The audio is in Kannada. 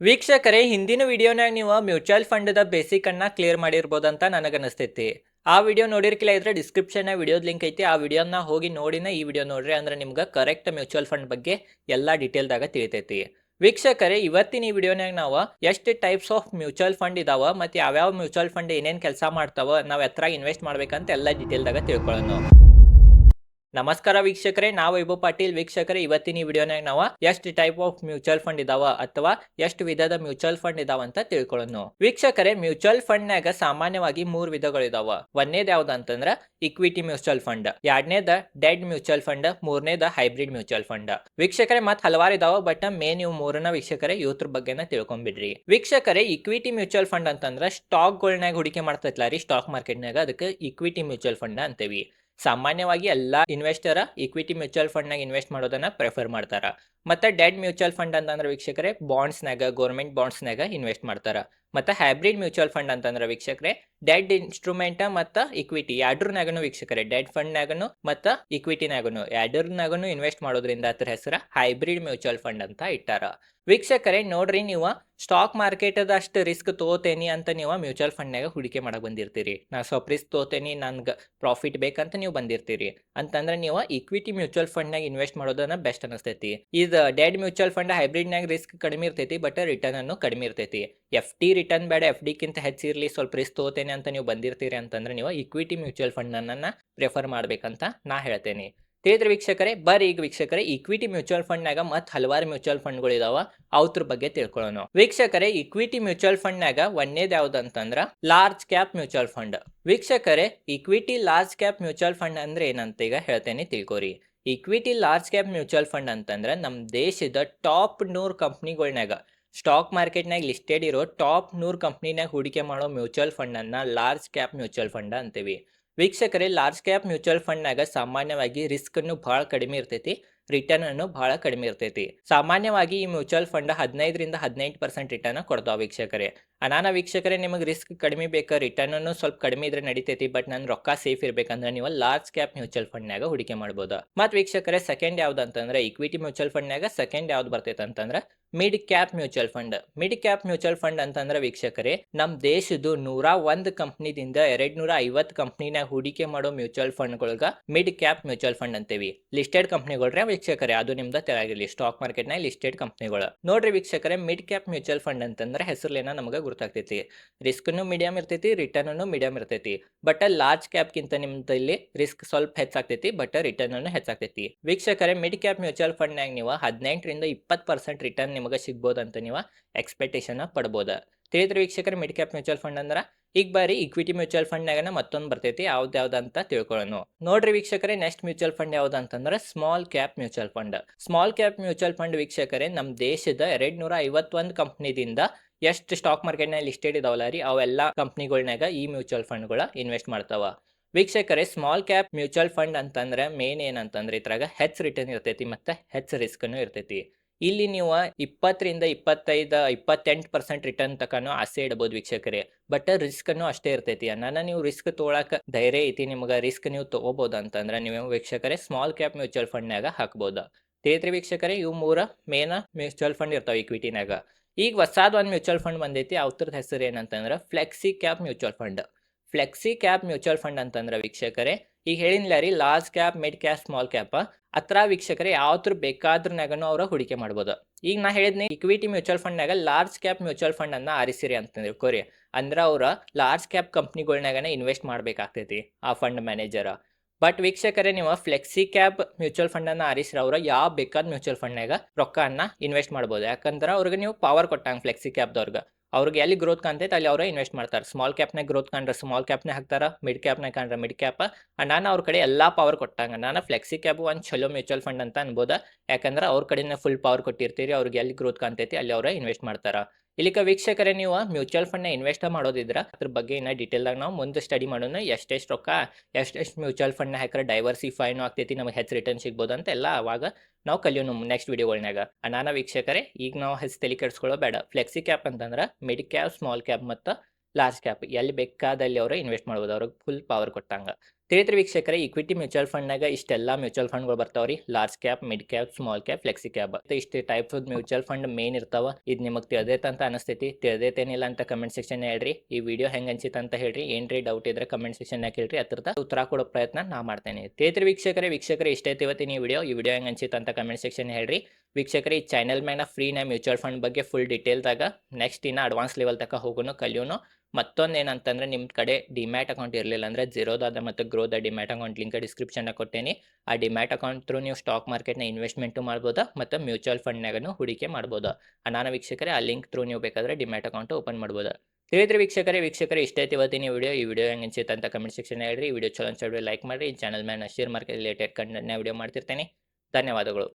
ವೀಕ್ಷಕರೇ, ಹಿಂದಿನ ವಿಡಿಯೋನಾಗ ನೀವು ಮ್ಯೂಚುವಲ್ ಫಂಡ್ದ ಬೇಸಿಕ್ ಅನ್ನ ಕ್ಲಿಯರ್ ಅಂತ ನನಗನ್ನಿಸ್ತೈತಿ ಆ ವಿಡಿಯೋ ನೋಡಿರ್ಕಿಲ್ಲ ಇದ್ರೆ ಡಿಸ್ಕ್ರಿಪ್ಷನ್ ವಿಡಿಯೋದ ಲಿಂಕ್ ಐತಿ, ಆ ವಿಡಿಯೋನ ಹೋಗಿ ನೋಡಿನ ಈ ವಿಡಿಯೋ ನೋಡ್ರಿ ಅಂದ್ರೆ ನಿಮ್ಗೆ ಕರೆಕ್ಟ್ ಮ್ಯೂಚುವಲ್ ಫಂಡ್ ಬಗ್ಗೆ ಎಲ್ಲ ಡೀಟೇಲ್ದಾಗ ತಿಳಿತೈತಿ. ವೀಕ್ಷಕರೇ, ಇವತ್ತಿನ ಈ ವಿಡಿಯೋನಾಗ ನಾವು ಎಷ್ಟು ಟೈಪ್ಸ್ ಆಫ್ ಮ್ಯೂಚುವಲ್ ಫಂಡ್ ಇದಾವ ಮತ್ತೆ ಯಾವ್ಯಾವ ಮ್ಯೂಚುವಲ್ ಫಂಡ್ ಏನೇನು ಕೆಲಸ ಮಾಡ್ತಾವ, ನಾವು ಎತ್ತರ ಇನ್ವೆಸ್ಟ್ ಮಾಡ್ಬೇಕಂತ ಎಲ್ಲ ಡೀಟೇಲ್ದಾಗ ತಿಳ್ಕೊಳ್ಳೋಣ ನಮಸ್ಕಾರ ವೀಕ್ಷಕರೇ, ನಾವು ವೈಭವ್ ಪಾಟೀಲ್. ವೀಕ್ಷಕರೇ, ಇವತ್ತಿನ ಈ ವಿಡಿಯೋನಾಗ ನಾವು ಎಷ್ಟು ಟೈಪ್ ಆಫ್ ಮ್ಯೂಚುವಲ್ ಫಂಡ್ ಇದಾವ ಅಥವಾ ಎಷ್ಟು ವಿಧದ ಮ್ಯೂಚುವಲ್ ಫಂಡ್ ಇದಾವ ಅಂತ ತಿಳ್ಕೊಳ್ಳೋಣ. ವೀಕ್ಷಕರೇ ಮ್ಯೂಚುವಲ್ ಫಂಡ್ ನಾಗ ಸಾಮಾನ್ಯವಾಗಿ ಮೂರ್ ವಿಧಗಳು ಇದಾವ. ಒಂದೇದ್ ಯಾವ್ದು ಅಂತಂದ್ರ ಇಕ್ವಿಟಿ ಮ್ಯೂಚುವಲ್ ಫಂಡ್ ಎರಡನೇದ ಡೆಡ್ ಮ್ಯೂಚುವಲ್ ಫಂಡ್ ಮೂರನೇದ ಹೈಬ್ರಿಡ್ ಮ್ಯೂಚುವಲ್ ಫಂಡ್ ವೀಕ್ಷಕರೇ ಮತ್ ಹಲವಾರು ಇದಾವ ಬಟ್ ಮೇನ್ ಇವು ಮೂರನ ವೀಕ್ಷಕರೇ ಯೂತ್ರ ಬಗ್ಗೆನ ತಿಳ್ಕೊಂಡ್ಬಿಡ್ರಿ ವೀಕ್ಷಕರೇ ಇಕ್ವಿಟಿ ಮ್ಯೂಚುವಲ್ ಫಂಡ್ ಅಂತಂದ್ರ ಸ್ಟಾಕ್ ಗಳನ್ಯಾಗ ಹೂಡಿಕೆ ರೀ? ಸ್ಟಾಕ್ ಮಾರ್ಕೆಟ್ನಾಗ ಅದಕ್ಕೆ ಇಕ್ವಿಟಿ ಮ್ಯೂಚುವಲ್ ಫಂಡ್ ಅಂತೇವಿ. ಸಾಮಾನ್ಯವಾಗಿ ಎಲ್ಲಾ ಇನ್ವೆಸ್ಟರ್ ಇಕ್ವಿಟಿ ಮ್ಯೂಚುವಲ್ ಫಂಡ್ನಾಗ ಇನ್ವೆಸ್ಟ್ ಮಾಡೋದನ್ನ ಪ್ರಿಫರ್ ಮಾಡ್ತಾರ. ಮತ್ತೆ ಡೆಡ್ ಮ್ಯೂಚುವಲ್ ಫಂಡ್ ಅಂತಂದ್ರೆ ವೀಕ್ಷಕರೇ ಬಾಂಡ್ಸ್ನಾಗ ಗೌರ್ಮೆಂಟ್ ಬಾಂಡ್ಸ್ನಾಗ ಇನ್ವೆಸ್ಟ್ ಮಾಡ್ತಾರ. ಮತ್ತೆ ಹೈಬ್ರಿಡ್ ಮ್ಯೂಚುವಲ್ ಫಂಡ್ ಅಂತಂದ್ರೆ ವೀಕ್ಷಕರೆ ಡೆಡ್ ಇನ್ಸ್ಟ್ರೂಮೆಂಟ್ ಮತ್ತು ಇಕ್ವಿಟಿ ಎರಡ್ರನಾಗನು ವೀಕ್ಷಕರೇ ಡೆಡ್ ಫಂಡ್ನಾಗನು ಮತ್ತು ಇಕ್ವಿಟಿನಾಗನು ಎರಡರ್ನಾಗನು ಇನ್ವೆಸ್ಟ್ ಮಾಡೋದ್ರಿಂದ ಅದ್ರ ಹೆಸರು ಹೈಬ್ರಿಡ್ ಮ್ಯೂಚುವಲ್ ಫಂಡ್ ಅಂತ ಇಟ್ಟಾರ. ವೀಕ್ಷಕರೆ, ನೋಡ್ರಿ ನೀವು ಸ್ಟಾಕ್ ಮಾರ್ಕೆಟದ ಅಷ್ಟು ರಿಸ್ಕ್ ತೋತೇನಿ ಅಂತ ನೀವು ಮ್ಯೂಚುವಲ್ ಫಂಡ್ನಾಗ ಹೂಡಿಕೆ ಮಾಡಕ್ ಬಂದಿರ್ತೀರಿ. ನಾ ಸ್ವಲ್ಪ ರಿಸ್ಕ್ ತೋತೇನಿ, ನನ್ಗೆ ಪ್ರಾಫಿಟ್ ಬೇಕಂತ ನೀವು ಬಂದಿರ್ತೀರಿ. ಅಂತಂದ್ರೆ ನೀವು ಇಕ್ವಿಟಿ ಮ್ಯೂಚುವಲ್ ಫಂಡ್ನಾಗ ಇನ್ವೆಸ್ಟ್ ಮಾಡೋದನ್ನ ಬೆಸ್ಟ್ ಅನಿಸ್ತೈತಿ. ಇದು ಡೆಡ್ ಮ್ಯೂಚುವಲ್ ಫಂಡ್ ಹೈಬ್ರಿಡ್ನಾಗ ರಿಸ್ಕ್ ಕಡಿಮೆ ಇರ್ತೈತಿ ಬಟ್ ರಿಟರ್ನ್ ಅನ್ನು ಕಡಿಮೆ ಇರ್ತೈತಿ. ಎಫ್ ಡಿ ರಿಟರ್ನ್ ಬೇಡ ಎಫ್ ಡಿಕ್ಕಿಂತ ಹೆಚ್ಚಿರಲಿ ಸ್ವಲ್ಪ ರಿಸ್ಕ್ ತಗೋತೇನೆ ಅಂತ ನೀವು ಬಂದಿರ್ತೀರಿ ಅಂತಂದ್ರೆ ನೀವು ಇಕ್ವಿಟಿ ಮ್ಯೂಚುವಲ್ ಫಂಡ್ ಅನ್ನ ಪ್ರಿಫರ್ ಮಾಡಬೇಕಂತ ನಾ ಹೇಳ್ತೇನೆ. ತಿಳಿದ್ರೆ ವೀಕ್ಷಕರೇ ಬರೀ ಈಗ ವೀಕ್ಷಕರೇ ಇಕ್ವಿಟಿ ಮ್ಯೂಚುವಲ್ ಫಂಡ್ನಾಗ ಮತ್ತು ಹಲವಾರು ಮ್ಯೂಚುವಲ್ ಫಂಡ್ಗಳು ಇದಾವ ಅವ್ರ ಬಗ್ಗೆ ತಿಳ್ಕೊಳ್ಳೋಣ ವೀಕ್ಷಕರೇ ಇಕ್ವಿಟಿ ಮ್ಯೂಚುವಲ್ ಫಂಡ್ನಾಗ ಒಂದೇದು ಯಾವ್ದು ಅಂತಂದ್ರ ಲಾರ್ಜ್ ಕ್ಯಾಪ್ ಮ್ಯೂಚುವಲ್ ಫಂಡ್ ವೀಕ್ಷಕರೇ equity large cap mutual fund ಅಂದ್ರೆ ಏನಂತ ಈಗ ಹೇಳ್ತೇನೆ, ತಿಳ್ಕೊರಿ. Equity large cap mutual fund ಅಂತಂದ್ರೆ ನಮ್ಮ ದೇಶದ ಟಾಪ್ ನೂರು ಕಂಪ್ನಿಗಳ್ನಾಗ ಸ್ಟಾಕ್ ಮಾರ್ಕೆಟ್ನಾಗ ಲಿಸ್ಟೆಡ್ ಇರೋ ಟಾಪ್ ನೂರು ಕಂಪ್ನಿನಾಗ ಹೂಡಿಕೆ ಮಾಡೋ ಮ್ಯೂಚುವಲ್ ಫಂಡನ್ನು ಲಾರ್ಜ್ ಕ್ಯಾಪ್ ಮ್ಯೂಚುವಲ್ ಫಂಡ್ ಅಂತೀವಿ. ವೀಕ್ಷಕರೇ, ಲಾರ್ಜ್ ಕ್ಯಾಪ್ ಮ್ಯೂಚುವಲ್ ಫಂಡ್ನಾಗ ಸಾಮಾನ್ಯವಾಗಿ ರಿಸ್ಕ್ ಅನ್ನು ಭಾಳ ಕಡಿಮೆ ಇರ್ತೈತಿ ರಿಟರ್ನ್ ಅನ್ನು ಬಹಳ ಕಡಿಮೆ ಇರ್ತೈತಿ. ಸಾಮಾನ್ಯವಾಗಿ ಈ ಮ್ಯೂಚುವಲ್ ಫಂಡ್ ಹದಿನೈದರಿಂದ ಹದಿನೆಂಟು ಪರ್ಸೆಂಟ್ ರಿಟರ್ನ್ ಕೊಡ್ತಾವ ವೀಕ್ಷಕರೇ. ಅನಾನ ವೀಕ್ಷಕರೇ, ನಿಮಗೆ ರಿಸ್ಕ್ ಕಡಿಮೆ ಬೇಕಾ? ರಿಟರ್ನ್ ಅನ್ನು ಸ್ವಲ್ಪ ಕಡಿಮೆ ಇದ್ರೆ ನಡಿತೈತಿ ಬಟ್ ನನ್ನ ರೊಕ್ಕ ಸೇಫ್ ಇರಬೇಕಂದ್ರೆ ನೀವು ಲಾರ್ಜ್ ಕ್ಯಾಪ್ ಮ್ಯೂಚುವಲ್ ಫಂಡ್ನಾಗ ಹೂಡಿಕೆ ಮಾಡ್ಬೋದು. ಮತ್ತು ವೀಕ್ಷಕರೇ ಸೆಕೆಂಡ್ ಯಾವ್ದು ಅಂತಂದ್ರೆ ಇಕ್ವಿಟಿ ಮ್ಯೂಚುವಲ್ ಫಂಡ್ನಾಗ ಸೆಕೆಂಡ್ ಯಾವ್ದು ಬರ್ತೈತೆ ಅಂತಂದ್ರೆ mid cap mutual fund mid cap mutual fund ಅಂತಂದ್ರೆ ವೀಕ್ಷಕರೇ ನಮ್ಮ ದೇಶದ ನೂರ ಒಂದು ಕಂಪ್ನಿದಿಂದ ಎರಡ್ ನೂರ ಐವತ್ತು ಕಂಪ್ನಿನಾಗ ಹೂಡಿಕೆ ಮಾಡೋ ಮ್ಯೂಚುವಲ್ ಫಂಡ್ಗಳ್ಗ ಮಿಡ್ ಕ್ಯಾಪ್ ಮ್ಯೂಚುವಲ್ ಫಂಡ್ ಅಂತೀವಿ. ಲಿಸ್ಟೆಡ್ ಕಂಪ್ನಿಗಳ್ರೆ ವೀಕ್ಷಕರೇ, ಅದು ನಿಮ್ದು ತೆಳಗಿರಲಿ ಸ್ಟಾಕ್ ಮಾರ್ಕೆಟ್ನಾಗ ಲಿಸ್ಟೆಡ್ ಕಂಪ್ನಿಗಳು. ನೋಡ್ರಿ ವೀಕ್ಷಕರೇ ಮಿಡ್ ಕ್ಯಾಪ್ ಮ್ಯೂಚುವಲ್ ಫಂಡ್ ಅಂತಂದ್ರೆ ಹೆಸರ್ಲೇನ ನಮಗೆ ಗೊತ್ತಾಗ್ತೈತಿ ರಿಸ್ಕ್ನು ಮೀಡಿಯಂ ಇರ್ತೈತಿ ರಿಟರ್ನೂ ಮೀಡಿಯಂ ಇರ್ತೈತಿ. ಬಟ್ ಲಾರ್ಜ್ ಕ್ಯಾಪ್ಗಿಂತ ನಿಮ್ದು ಇಲ್ಲಿ ರಿಸ್ಕ್ ಸ್ವಲ್ಪ ಹೆಚ್ಚಾಗ್ತೈತಿ ಬಟ್ ರಿಟರ್ನ್ ಹೆಚ್ಚಾಗ್ತೈತಿ. ವೀಕ್ಷಕರೇ ಮಿಡ್ ಕ್ಯಾಪ್ ಮ್ಯೂಚುವಲ್ ಫಂಡ್ನಾಗ ನೀವು ಹದಿನೆಂಟರಿಂದ ಇಪ್ಪತ್ತು ಪರ್ಸೆಂಟ್ ರಿಟರ್ನ್ ನಿಮಗೆ ಸಿಗ್ಬೋದಂತ ನೀವು ಎಕ್ಸ್ಪೆಕ್ಟೇಷನ್ ಪಡ್ಬೋದು. ತಿಳಿದ್ರೆ ವೀಕ್ಷಕರ ಮಿಡ್ ಕ್ಯಾಪ್ ಮ್ಯೂಚುವಲ್ ಫಂಡ್ ಅಂದ್ರೆ? ಈಗ ಬಾರಿ ಇಕ್ವಿಟಿ ಮ್ಯೂಚುವಲ್ ಫಂಡ್ನಾಗನ ಮತ್ತೊಂದು ಬರ್ತೈತಿ ಯಾವ್ದು ಅಂತ ತಿಳ್ಕೊಳ್ಳೋಣ ನೋಡ್ರಿ ವೀಕ್ಷಕರೇ ನೆಕ್ಸ್ಟ್ ಮ್ಯೂಚುವಲ್ ಫಂಡ್ ಯಾವ್ದು ಅಂತಂದ್ರೆ small cap mutual fund small cap mutual fund ವೀಕ್ಷಕರೇ ನಮ್ಮ ದೇಶದ ಎರಡ್ ನೂರ ಐವತ್ತೊಂದು ಕಂಪ್ನಿದಿಂದ ಎಷ್ಟು ಸ್ಟಾಕ್ ಮಾರ್ಕೆಟ್ನಲ್ಲಿ ಲಿಸ್ಟೆಡ್ ಇದಾವಲ್ಲ ರೀ ಅವೆಲ್ಲ ಕಂಪ್ನಿಗಳ್ನಾಗ ಈ ಮ್ಯೂಚುವಲ್ ಫಂಡ್ಗಳ ಇನ್ವೆಸ್ಟ್ ಮಾಡ್ತಾವ. ವೀಕ್ಷಕರೇ ಸ್ಮಾಲ್ ಕ್ಯಾಪ್ ಮ್ಯೂಚುವಲ್ ಫಂಡ್ ಅಂತಂದ್ರೆ ಮೇನ್ ಏನಂತಂದ್ರೆ ಇದ್ರಾಗ ಹೆಚ್ಚು ರಿಟರ್ನ್ ಇರ್ತೈತಿ ಮತ್ತೆ ಹೆಚ್ಚು ರಿಸ್ಕ್ನು ಇರ್ತೈತಿ. ಇಲ್ಲಿ ನೀವು ಇಪ್ಪತ್ತರಿಂದ ಇಪ್ಪತ್ತೈದು, ಇಪ್ಪತ್ತೆಂಟು ಪರ್ಸೆಂಟ್ ರಿಟರ್ನ್ ತಕನು ಆಸೆ ಇಡಬಹುದು ವೀಕ್ಷಕರೇ. ಬಟ್ ರಿಸ್ಕ್ ಅನ್ನು ಅಷ್ಟೇ ಇರ್ತೈತಿ. ಅನ್ನ ನೀವು ರಿಸ್ಕ್ ತೊಗೊಳಕ ಧೈರ್ಯ ಐತಿ ನಿಮ್ಗೆ ರಿಸ್ಕ್ ನೀವು ತಗೋಬಹುದು ಅಂತಂದ್ರೆ ನೀವು ವೀಕ್ಷಕರೇ ಸ್ಮಾಲ್ ಕ್ಯಾಪ್ ಮ್ಯೂಚುವಲ್ ಫಂಡ್ನಾಗ ಹಾಕ್ಬೋದು. ತೇತ್ರಿ ವೀಕ್ಷಕರೇ, ಇವು ಮೂರ ಮೇನ್ ಮ್ಯೂಚುವಲ್ ಫಂಡ್ ಇರ್ತಾವ ಇಕ್ವಿಟಿನಾಗ ಈಗ ಹೊಸದು ಒಂದು ಮ್ಯೂಚುವಲ್ ಫಂಡ್ ಬಂದೈತಿ ಅವ್ರದ್ದು ಹೆಸರು ಏನಂತಂದ್ರೆ flexi cap mutual fund flexi cap mutual fund ಅಂತಂದ್ರೆ ವೀಕ್ಷಕರೇ, ಈಗ ಹೇಳಿಲ್ಲ ರೀ large cap mid cap small cap ಹತ್ರ ವೀಕ್ಷಕರೇ, ಯಾವ್ದ್ರ ಬೇಕಾದ್ರನಾಗನು ಅವ್ರ ಹೂಡಿಕೆ ಮಾಡ್ಬೋದು. ಈಗ ನಾ ಹೇಳಿದ್ನಿ ಇಕ್ವಿಟಿ ಮ್ಯೂಚುವಲ್ ಫಂಡ್ನಾಗ ಲಾರ್ಜ್ ಕ್ಯಾಪ್ ಮ್ಯೂಚುವಲ್ ಫಂಡ್ ಅನ್ನ ಆರಿಸಿರಿ ಅಂತಂದ್ರೆ ತಿಳ್ಕೊರಿ. ಅಂದ್ರೆ ಅವ್ರ ಲಾರ್ಜ್ ಕ್ಯಾಪ್ ಕಂಪ್ನಿಗಳ್ನಾಗನ ಇನ್ವೆಸ್ಟ್ ಮಾಡ್ಬೇಕಾಗ್ತೈತಿ, ಆ ಫಂಡ್ ಮ್ಯಾನೇಜರ್ ಬಟ್ ವೀಕ್ಷಕರೇ, ನೀವು ಫ್ಲೆಕ್ಸಿ ಕ್ಯಾಪ್ ಮ್ಯೂಚುವಲ್ ಫಂಡ್ ಅನ್ನ ಆರಿಸಿರ ಅವ್ರ, ಯಾವ ಬೇಕಾದ ಮ್ಯೂಚುವಲ್ ಫಂಡ್ನಾಗ ರೊಕ್ಕನ್ನ ಇನ್ವೆಸ್ಟ್ ಮಾಡ್ಬೋದು. ಯಾಕಂದ್ರೆ ಅವ್ರಿಗೆ ನೀವು ಪವರ್ ಕೊಟ್ಟಂಗೆ ಫ್ಲೆಕ್ಸಿ ಕ್ಯಾಪ್ದವ್ರಿಗೆ ಅವ್ರಿಗೆ ಎಲ್ಲಿ ಗ್ರೋತ್ ಕಾಣ್ತೈತೆ ಅಲ್ಲಿ ಅವರೇ ಇನ್ವೆಸ್ಟ್ ಮಾಡ್ತಾರೆ. ಸ್ಮಾಲ್ ಕ್ಯಾಪ್ನಾಗ ಗ್ರೋತ್ ಕಾಣ್ರೆ ಸ್ಮಾಲ್ ಕ್ಯಾಪ್ನೇ ಹಾಕ್ತಾರೆ ಮಿಡ್ ಕ್ಯಾಪ್ನಾಗ ಕಾಣ್ರೆ ಮಿಡ್ ಕ್ಯಾಪ್ ನಾನು ಅವ್ರ ಕಡೆ ಎಲ್ಲ ಪವರ್ ಕೊಟ್ಟಂಗೆ, ನಾನು ಫ್ಲೆಕ್ಸಿ ಕ್ಯಾಪ್ ಒಂದು ಚಲೋ ಮ್ಯೂಚುವಲ್ ಫಂಡ್ ಅಂತ ಅನ್ಬೋದ. ಯಾಕಂದ್ರೆ ಅವ್ರ ಕಡೆನೇ ಫುಲ್ ಪವರ್ ಕೊಟ್ಟಿರ್ತೀರಿ, ಅವ್ರಿಗೆ ಎಲ್ಲಿ ಗ್ರೋತ್ ಕಾಣ್ತೈತಿ ಅಲ್ಲಿ ಅವರೇ ಇನ್ವೆಸ್ಟ್ ಮಾಡ್ತಾರೆ. ಇಲ್ಲಿಕ ವೀಕ್ಷಕರೇ, ನೀವು ಮ್ಯೂಚುವಲ್ ಫಂಡ್ನ ಇನ್ವೆಸ್ಟ್ ಮಾಡೋದಿದ್ರೆ, ಅದ್ರ ಬಗ್ಗೆ ಇನ್ನ ಡೀಟೇಲ್ದಾಗ ನಾವು ಮುಂದೆ ಸ್ಟಡಿ ಮಾಡೋಣ. ಎಷ್ಟೆಷ್ಟು ರೊಕ್ಕ, ಎಷ್ಟೆಷ್ಟು ಮ್ಯೂಚುವಲ್ ಫಂಡ್ನ ಹಾಕಿದ್ರೆ ಡೈವರ್ಸಿಫೈನು ಆಗ್ತೈತಿ, ನಮಗೆ ಹೆಚ್ಚು ರಿಟರ್ನ್ ಸಿಗ್ಬೋದು ಅಂತ ಎಲ್ಲ ಅವಾಗ ನಾವು ಕಲಿಯೋಣ ನೆಕ್ಸ್ಟ್ ವಿಡಿಯೋಗಳ್ನಾಗ ಅನಾನ ವೀಕ್ಷಕರೇ, ಈಗ ನಾವು ಹೆಚ್ಚು ತಲೆ ಕೆಡಿಸ್ಕೊಳ್ಳೋ ಬೇಡ. ಫ್ಲೆಕ್ಸಿ ಕ್ಯಾಪ್ ಅಂತಂದ್ರೆ ಮಿಡ್ ಕ್ಯಾಪ್ ಸ್ಮಾಲ್ ಕ್ಯಾಪ್ ಮತ್ತು ಲಾರ್ಜ್ ಕ್ಯಾಪ್ ಎಲ್ಲಿ ಬೇಕಾದಲ್ಲಿ ಅವರು ಇನ್ವೆಸ್ಟ್ ಮಾಡ್ಬೋದು. ಅವ್ರಿಗೆ ಫುಲ್ ಪವರ್ ಕೊಟ್ಟಂಗೆ. ತಿಳಿದ್ರಿ ವೀಕ್ಷಕರೇ ಇಕ್ವಿಟಿ ಮ್ಯೂಚುವಲ್ ಫಂಡ್ನಾಗ ಇಷ್ಟೆಲ್ಲ ಮ್ಯೂಚುವಲ್ ಫಂಡ್ಗಳು ಬರ್ತಾವ್ರಿ large cap mid cap small cap flexi cap ಇಷ್ಟು ಟೈಪ್ಸ್ ಮ್ಯೂಚುವಲ್ ಫಂಡ್ ಮೇನ್ ಇರ್ತಾವ. ಇದು ನಿಮಗೆ ತಿಳಿದೈತೆ ಅಂತ ಅನಿಸ್ತೈತಿ. ತಿಳಿದೈತೇನಿಲ್ಲ ಅಂತ ಕಮೆಂಟ್ ಸೆಕ್ಷನ್ ಹೇಳ್ರಿ. ಈ ವಿಡಿಯೋ ಹೆಂಗೆ ಅನ್ಸಿತ್ತು ಅಂತ ಹೇಳ್ರಿ. ಏನ್ರಿ ಡೌಟ್ ಇದ್ರೆ ಕಮೆಂಟ್ ಸೆಕ್ಷನ್ ಹೇಳ್ರಿ ಅದ್ರದ ಉತ್ತರ ಕೊಡೋ ಪ್ರಯತ್ನ ನಾ ಮಾಡ್ತೇನೆ. ತೇತ್ರಿ ವೀಕ್ಷಕರೇ ವೀಕ್ಷಕರೇ, ಇಷ್ಟ ಐತಿ ಇವತ್ತಿನ ಈ ವಿಡಿಯೋ ಈ ವಿಡಿಯೋ ಹೆಂಗೆ ಅನ್ಸಿತ್ತು ಅಂತ ಕಮೆಂಟ್ ಸೆಕ್ಷನ್ ಹೇಳ್ರಿ. ವೀಕ್ಷಕರೇ, ಈ ಚಾನಲ್ ಮ್ಯಾನ ಫ್ರೀನ ಮ್ಯೂಚುವಲ್ ಫಂಡ್ ಬಗ್ಗೆ ಫುಲ್ ಡೀಟೇಲ್ದಾಗ ನೆಕ್ಸ್ಟ್ ಇನ್ನು ಅಡ್ವಾನ್ಸ್ ಲೆವೆಲ್ ತಕ್ಕ ಹೋಗೋನು, ಕಲಿಯೋನು. ಮತ್ತೊಂದು ಏನಂತಂದ್ರೆ ನಿಮ್ಮ ಕಡೆ ಡಿಮ್ಯಾಟ್ ಅಕೌಂಟ್ ಇರಲಿಲ್ಲ ಅಂದ್ರೆ ಜೀರೋದಾದ ಮತ್ತು ಗ್ರೋದ ಡಿಮ್ಯಾಟ್ ಅಕೌಂಟ್ ಲಿಂಕ್ ಡಿಸ್ಕ್ರಿಪ್ಷನ್ ಕೊಟ್ಟೇನಿ. ಆ ಡಿಮ್ಯಾಟ್ ಅಕೌಂಟ್ ಥ್ರೂ ನೀವು ಸ್ಟಾಕ್ ಮಾರ್ಕೆಟ್ನ ಇನ್ವೆಸ್ಟ್ಮೆಂಟು ಮಾಡ್ಬೋದು ಮತ್ತು ಮ್ಯೂಚುವಲ್ ಫಂಡ್ನಾಗನು ಹೂಡಿಕೆ ಮಾಡ್ಬೋದು. ಅನಾನ ವೀಕ್ಷಕರೇ, ಆ ಲಿಂಕ್ ಥ್ರೂ ನೀವು ಬೇಕಾದ್ರೆ ಡಿಮ್ಯಾಟ್ ಅಕೌಂಟ್ ಓಪನ್ ಮಾಡ್ಬೋದು. ತಿಳಿದ್ರಿ ವೀಕ್ಷಕರೇ ವೀಕ್ಷಕರೇ, ಇಷ್ಟ ಇವತ್ತಿನ ವಿಡಿಯೋ. ಈ ವಿಡಿಯೋ ಹೆಂಗೆ ಅನಿಸುತ್ತೆ ಅಂತ ಕಮೆಂಟ್ ಸೆಕ್ಷನ್ ಹೇಳ್ರಿ. ವಿಡಿಯೋ ಚಲೋ ಅನ್ಸಿದ್ರೆ ಲೈಕ್ ಮಾಡಿರಿ. ಚಾನಲ್ ಮೇಲೆ ಶೇರ್ ಮಾರ್ಕೆಟ್ ರಿಲೇಟೆಡ್ ಕಂಟೆಂಟ್ನ ವಿಡಿಯೋ ಮಾಡ್ತಿರ್ತೇನೆ. ಧನ್ಯವಾದಗಳು.